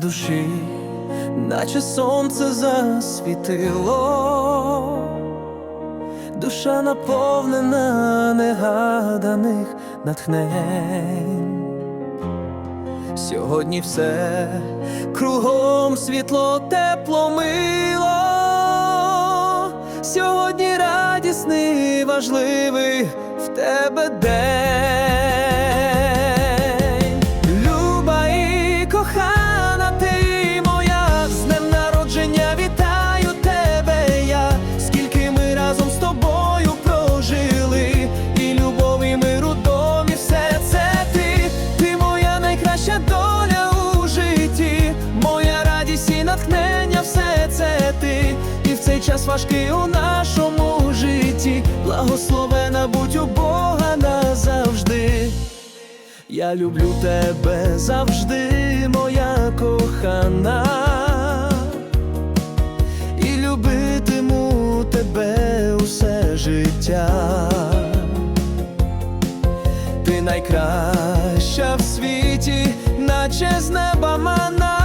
душі, наче сонце засвітило, душа наповнена негаданих натхнень. Сьогодні все кругом світло, тепло, мило. Сьогодні радісний, важливий в тебе день. Час важкий у нашому житті, благословена будь у Бога назавжди. Я люблю тебе завжди, моя кохана, і любитиму тебе усе життя. Ти найкраща в світі, наче з неба мана,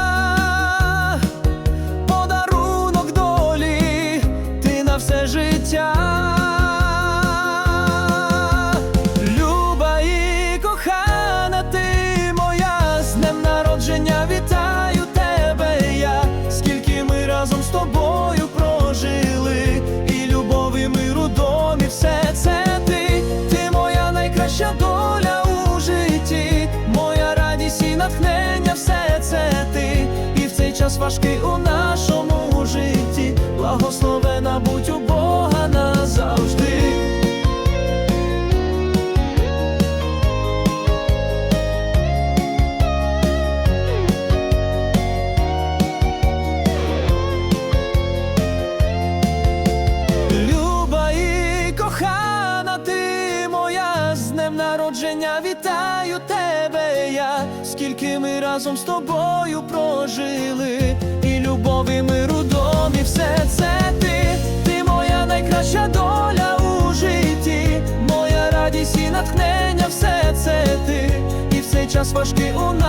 днем народження вітаю тебе я, скільки ми разом з тобою прожили, і любов, і рудом, і все це ти, ти моя найкраща доля у житті, моя радість і натхнення, все це ти, і в цей час важкий у нашому